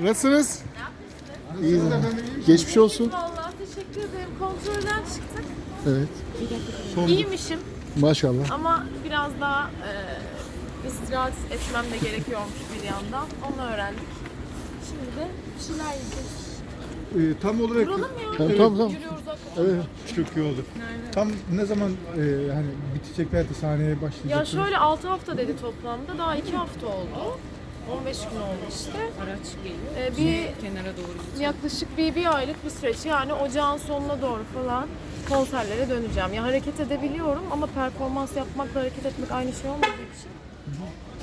Nasılsınız? İyi. Geçmiş olsun. Vallahi teşekkür ederim. Kontrolden çıktık. Evet. İyiymişim Maşallah. ama biraz daha e, istirahat etmem de gerekiyormuş bir yandan. Onu öğrendik. Şimdi de bir şeyler yiyeceğiz. Ee, tam olarak Duralım ya. Tamam tamam. tamam. Yürüyoruz. Evet. çok iyi oldu. Tam ne zaman e, hani biteceklerdi sahneye başlayacak? Ya şöyle 6 hafta dedi toplamda. Daha 2 hafta oldu. 15 gün oldu işte. Araç geliyor. Ee, bir Kenara doğru yaklaşık bir, bir aylık bir süreç. Yani ocağın sonuna doğru falan konserlere döneceğim. Ya hareket edebiliyorum ama performans yapmakla hareket etmek aynı şey olmadığı için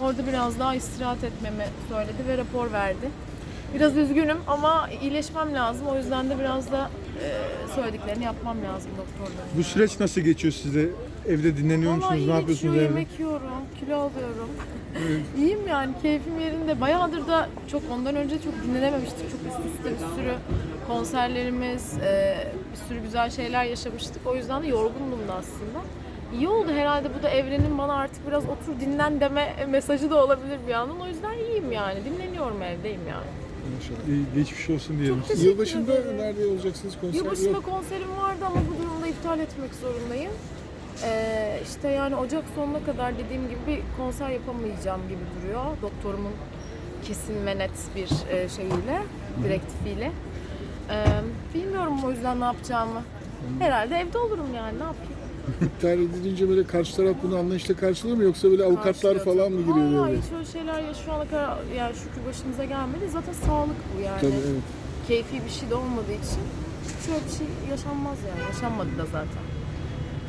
orada biraz daha istirahat etmemi söyledi ve rapor verdi. Biraz üzgünüm ama iyileşmem lazım. O yüzden de biraz da e, söylediklerini yapmam lazım doktorların. Bu süreç nasıl geçiyor size? Evde dinleniyor Vallahi musunuz? iyi Ne yapıyorsunuz geçiyor, evde? yemek yiyorum, kilo alıyorum. İyiyim yani, keyfim yerinde. Bayağıdır da çok ondan önce çok dinlenememiştik. Çok üst üste bir sürü konserlerimiz, e, bir sürü güzel şeyler yaşamıştık. O yüzden de yorgundum da aslında. İyi oldu herhalde bu da evrenin bana artık biraz otur dinlen deme mesajı da olabilir bir yandan. O yüzden iyiyim yani. Dinleniyorum evdeyim yani. İyi, geçmiş olsun diyelim. Çok teşekkür Yılbaşında ederim. nerede olacaksınız konser? Yılbaşında Yok. konserim vardı ama bu durumda iptal etmek zorundayım. Ee, işte yani Ocak sonuna kadar dediğim gibi bir konser yapamayacağım gibi duruyor. Doktorumun kesin ve net bir e, şeyiyle, direktifiyle. Ee, bilmiyorum o yüzden ne yapacağımı. Herhalde evde olurum yani ne yapayım. İptal edilince böyle karşı taraf bunu anlayışla karşılıyor mu yoksa böyle avukatlar Karşılıyor falan mı tabii. giriyor Hayır, böyle? hiç öyle şeyler ya şu ana kadar yani şükür başımıza gelmedi. Zaten sağlık bu yani. Tabii evet. Keyfi bir şey de olmadığı için şöyle bir şey yaşanmaz yani. Yaşanmadı da zaten.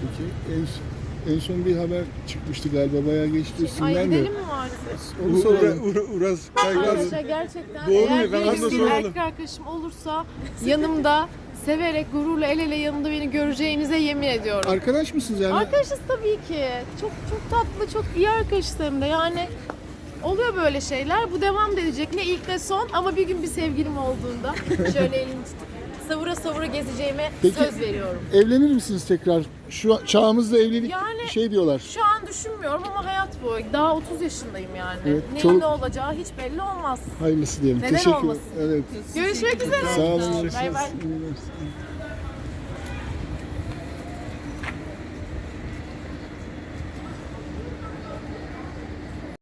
Peki en, en son bir haber çıkmıştı galiba bayağı geçti Ay üstünden gidelim de. mi maalesef? Onu Ura, soralım. Ura, Uraz Kaygaz. Arkadaşlar gerçekten Doğru mu? eğer Ben benim onu bir soralım. erkek arkadaşım olursa yanımda severek gururla el ele yanımda beni göreceğinize yemin ediyorum. Arkadaş mısınız yani? Arkadaşız tabii ki. Çok çok tatlı, çok iyi arkadaşız hem de. Yani oluyor böyle şeyler. Bu devam da edecek. Ne ilk ne son ama bir gün bir sevgilim olduğunda şöyle elini tutup savura savura gezeceğime Peki- söz veriyorum. Evlenir misiniz tekrar? Şu an- çağımızda evlilik Yani- şey diyorlar. Şu an düşünmüyorum ama hayat bu. Daha 30 yaşındayım yani. Evet, Neyin çoluk- ne olacağı hiç belli olmaz. Hayırlısı diyelim. Neden Teşekkür olmasın? Evet. Görüşmek üzere. Sağ olun. Bay bay.